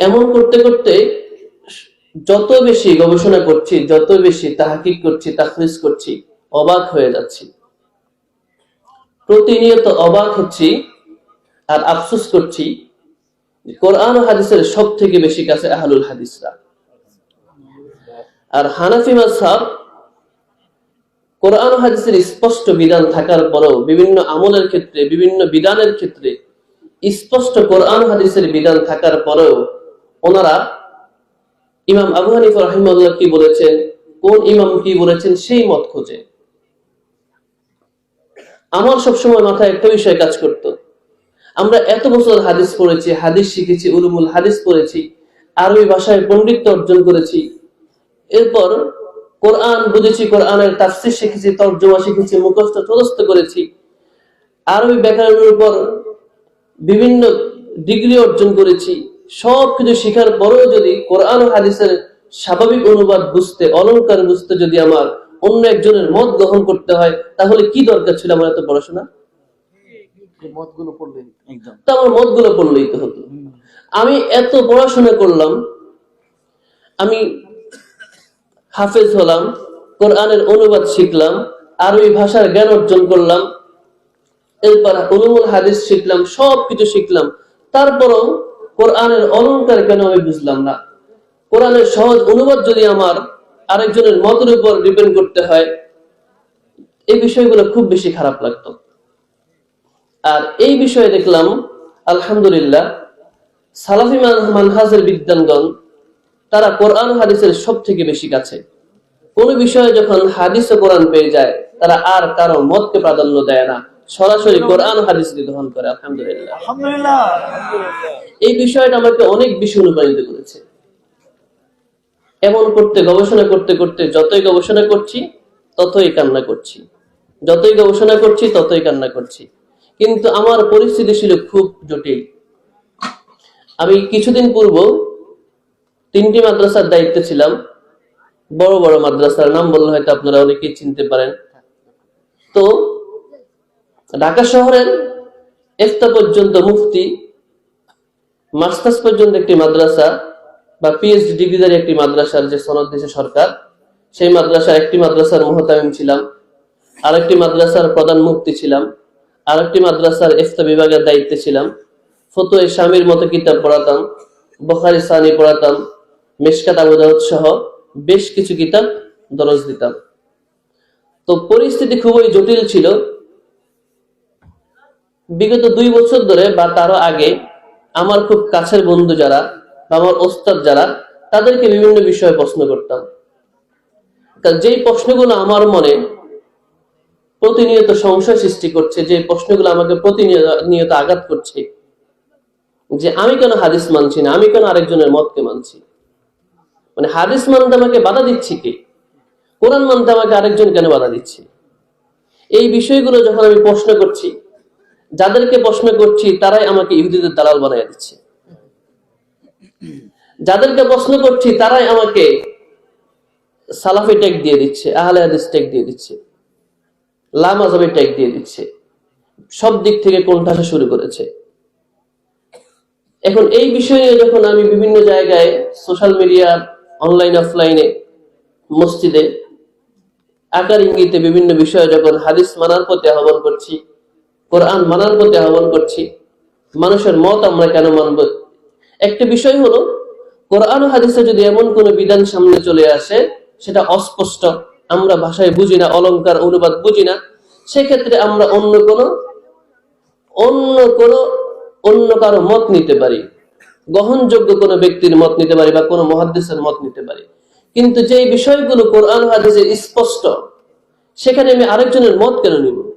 এমন করতে করতে যত বেশি গবেষণা করছি, যত বেশি তাহাকিক করছি তাখরিজ করছি, অবাক হয়ে যাচ্ছি। প্রতিনিয়ত অবাক হচ্ছি আর আফসোস করছি কোরআন হাদিসের সব থেকে বেশি কাছে আহলুল হাদিসরা। আর হানাফি মাযহাব কোরআন হাদিসের স্পষ্ট বিধান থাকার পরেও বিভিন্ন আমলের ক্ষেত্রে, বিভিন্ন বিধানের ক্ষেত্রে স্পষ্ট কোরআন হাদিসের বিধান থাকার পরেও ওনারা ইমাম আবু হানিফ রহিমুল্লাহ কি বলেছেন? কোন ইমাম কি বলেছেন? সেই মত খোঁজে। আমার সবসময় মাথায় একটা বিষয় কাজ করত। আমরা এত বছর হাদিস পড়েছি, হাদিস শিখেছি, উলুমুল হাদিস পড়েছি, আরবি ভাষায় পণ্ডিত্য অর্জন করেছি। এরপর কোরআন বুঝেছি, কোরআনের তাফসির শিখেছি, তর্জমা শিখেছি, মুখস্থ চলস্ত করেছি। আরবি ব্যাকরণের উপর বিভিন্ন ডিগ্রি অর্জন করেছি। সব কিছু শেখার পরেও যদি কোরআন ও হাদিসের স্বাভাবিক অনুবাদ বুঝতে অলংকার বুঝতে যদি আমার অন্য একজনের মত গ্রহণ করতে হয় তাহলে কি দরকার ছিল আমার এত পড়াশোনা? মতগুলো পড়লেন তো আমার মতগুলো পড়লেই তো হতো। আমি এত পড়াশোনা করলাম আমি হাফেজ হলাম কোরআনের অনুবাদ শিখলাম আরবি ভাষার জ্ঞান অর্জন করলাম এরপর উলুমুল হাদিস শিখলাম সব কিছু শিখলাম। তারপরও কোরআনের অলংকার কেন আমি বুঝলাম না? কোরআনের সহজ অনুবাদ যদি আমার আরেকজনের মতের উপর ডিপেন্ড করতে হয়, এই বিষয়গুলো খুব বেশি খারাপ লাগতো। আর এই বিষয়ে দেখলাম, আলহামদুলিল্লাহ, সালাফি মান- মানহাজের বিদ্যানগণ তারা কোরআন হাদিসের সব থেকে বেশি কাছে। কোন বিষয়ে যখন হাদিস ও কোরআন পেয়ে যায়, তারা আর কারও মতকে প্রাধান্য দেয় না। সরাসরি কোরআন হাদিসকে গ্রহণ করে আলহামদুলিল্লাহ। আলহামদুলিল্লাহ। এই বিষয়টা আমাকে অনেক বেশি অনুপ্রাণিত করেছে। এমন করতে গবেষণা করতে করতে যতই গবেষণা করছি ততই কান্না করছি। যতই গবেষণা করছি ততই কান্না করছি। কিন্তু আমার পরিস্থিতি ছিল খুব জটিল। আমি কিছুদিন পূর্ব তিনটি মাদ্রাসার দায়িত্বে ছিলাম। বড় বড় মাদ্রাসার নাম বললে হয়তো আপনারা অনেকেই চিনতে পারেন। তো ঢাকা শহরের এফতা পর্যন্ত মুফতি, মাস্টার্স পর্যন্ত একটি মাদ্রাসা বা পিএইচডি ডিগ্রিধারী একটি মাদ্রাসার যে সনদ দিয়েছে সরকার, সেই মাদ্রাসার একটি মাদ্রাসার মোহতামিম ছিলাম, আরেকটি মাদ্রাসার প্রধান মুক্তি ছিলাম, আরেকটি মাদ্রাসার ইফতা বিভাগের দায়িত্বে ছিলাম, ফতোয় স্বামীর মতো কিতাব পড়াতাম, বখারি, সানি পড়াতাম, মেশকাত আবুদাউদ সহ বেশ কিছু কিতাব দরজ দিতাম। তো পরিস্থিতি খুবই জটিল ছিল। বিগত দুই বছর ধরে বা তারও আগে আমার খুব কাছের বন্ধু যারা বা আমার ওস্তাদ যারা, তাদেরকে বিভিন্ন বিষয়ে প্রশ্ন করতাম। যেই প্রশ্নগুলো আমার মনে প্রতিনিয়ত সংশয় সৃষ্টি করছে, যে প্রশ্নগুলো আমাকে প্রতিনিয়ত নিয়ত আঘাত করছে, যে আমি কেন হাদিস মানছি না, আমি কেন আরেকজনের মতকে মানছি? মানে হাদিস মানতে আমাকে বাধা দিচ্ছি কি? কোরআন মানতে আমাকে আরেকজন কেন বাধা দিচ্ছে? এই বিষয়গুলো যখন আমি প্রশ্ন করছি যাদেরকে প্রশ্ন করছি, তারাই আমাকে ইহুদিদের দালাল বানিয়ে দিচ্ছে। যাদেরকে প্রশ্ন করছি, তারাই আমাকে সালাফি ট্যাগ দিয়ে দিচ্ছে, আহলে হাদিস ট্যাগ দিয়ে দিচ্ছে লামাজাবি ট্যাগ দিয়ে দিচ্ছে, সব দিক থেকে কোণঠাসা শুরু করেছে। এখন এই বিষয়ে যখন আমি বিভিন্ন জায়গায় সোশ্যাল মিডিয়া অনলাইন অফলাইনে মসজিদে, আকার ইঙ্গিতে বিভিন্ন বিষয়ে যখন হাদিস মানার প্রতি আহ্বান করছি কোরআন মানার প্রতি আহ্বান করছি। মানুষের মত আমরা কেন মানব? একটা বিষয় হলো, কোরআন হাদিসে যদি এমন কোন বিধান সামনে চলে আসে, সেটা অস্পষ্ট। আমরা ভাষায় বুঝি না, অলংকার অনুবাদ বুঝি না। সেক্ষেত্রে আমরা অন্য কোন অন্য কোন, অন্য কারও মত নিতে পারি। গ্রহণযোগ্য কোনো ব্যক্তির মত নিতে পারি বা কোনো মহাদ্দেশের মত নিতে পারি। কিন্তু যে বিষয়গুলো কোরআন হাদিসে স্পষ্ট, সেখানে আমি আরেকজনের মত কেন নিব?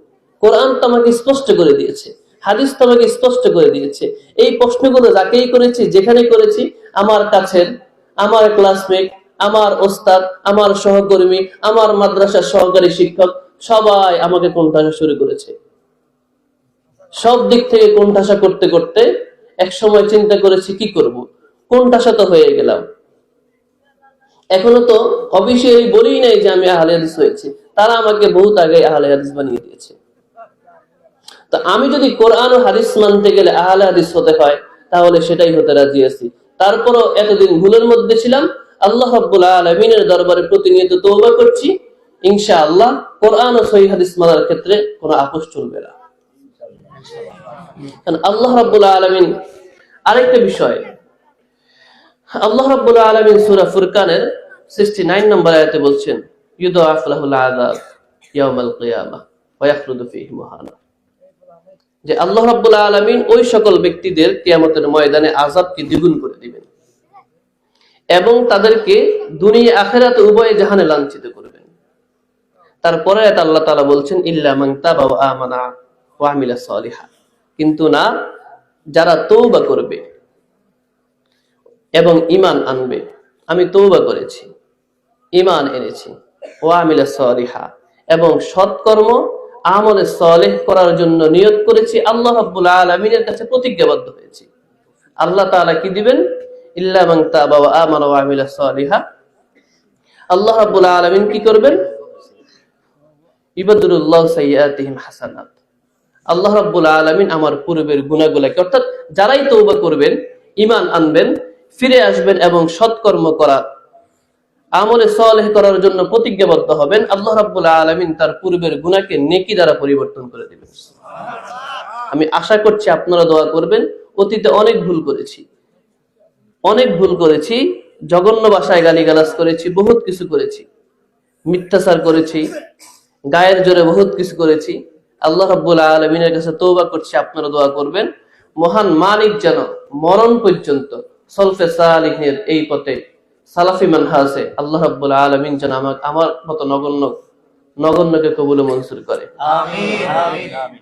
কোরআন তো আমাকে স্পষ্ট করে দিয়েছে, হাদিস তো আমাকে স্পষ্ট করে দিয়েছে। এই প্রশ্নগুলো যাকেই করেছি, যেখানে করেছি, আমার কাছের, আমার ক্লাসমেট আমার ওস্তাদ, আমার সহকর্মী, আমার মাদ্রাসার সহকারী শিক্ষক, সবাই আমাকে কোনটা শুরু করেছে। সব দিক থেকে কোণঠাসা করতে করতে এক সময় চিন্তা করেছি, কি করব? কোণঠাসা তো হয়ে গেলাম। এখনও তো অফিসিয়ালি বলি নাই যে আমি আহলে হাদিস হয়েছি। তারা আমাকে বহুত আগে আহলে হাদিস বানিয়ে দিয়েছে। তো আমি যদি কোরআন ও হাদিস মানতে গেলে আহলে হাদিস হতে হয়, তাহলে সেটাই হতে রাজি আছি। তারপরও এতদিন ভুলের মধ্যে ছিলাম। আল্লাহ রাব্বুল আলামিনের দরবারে প্রতিনিয়ত তওবা করছি। ইনশাআল্লাহ কোরআন ও সহিহ হাদিস মানার ক্ষেত্রে কোনো আপোষ চলবে না। আল্লাহ রাব্বুল আলামিন আরেকটা বিষয়। আল্লাহ রাব্বুল আলামিন সূরা ফুরকানের 69 নম্বর আয়াতে বলছেন, ইউদাআফ লাহুল আযাব ইয়াউমাল কিয়ামাহ ওয়া ইয়াখলুদু ফীহি মুহানা। যে আল্লাহ রাব্বুল আলামিন ওই সকল ব্যক্তিদের কিয়ামতের ময়দানে আযাবকে দ্বিগুণ করে দিবেন এবং তাদেরকে দুনিয়া আখেরাতে উভয় জাহানে লাঞ্ছিত করবেন। তারপরে আল্লাহ তাআলা বলছেন, ইল্লা তাবা ওয়া আমানা ওয়া আমিলা সালিহা। কিন্তু না, যারা তৌবা করবে এবং ইমান আনবে, আমি তৌবা করেছি ইমান এনেছি ও আমিলা সলিহা এবং সৎকর্ম আমলে সলেহ করার জন্য নিয়ত করেছি, আল্লাহ রাব্বুল আলামিনের কাছে প্রতিজ্ঞাবদ্ধ হয়েছি। আল্লাহ তাআলা কি দিবেন? তাবা ইবাদুল্লাহ হাসানাত। আল্লাহ রাব্বুল আলামিন আমার পূর্বের অর্থাৎ যারাই তওবা করবেন ইমান আনবেন, ফিরে আসবেন এবং সৎকর্ম করা আমলে সলেহ করার জন্য প্রতিজ্ঞাবদ্ধ হবেন, আল্লাহ রাব্বুল আলামিন তার পূর্বের গুনাহকে নেকি দ্বারা পরিবর্তন করে দেবেন। আমি আশা করছি আপনারা দোয়া করবেন, অতীতে অনেক ভুল করেছি। অনেক ভুল করেছি, জঘন্য ভাষায় গালিগালাজ করেছি, বহুত কিছু করেছি। মিথ্যাচার করেছি, গায়ের জোরে বহুত কিছু করেছি। আল্লাহ রাব্বুল আলমিনের কাছে তৌবা করছি, আপনারা দোয়া করবেন। মহান মালিক যেন মরণ পর্যন্ত সলফে সালিহিনের এই পথে সালাফি মানহাসে আল্লাহ রাব্বুল আলামিন যেন আমার আমার মতো নগণ্য, নগণ্যকে কবুল মঞ্জুর করে। আমিন আমিন আমিন।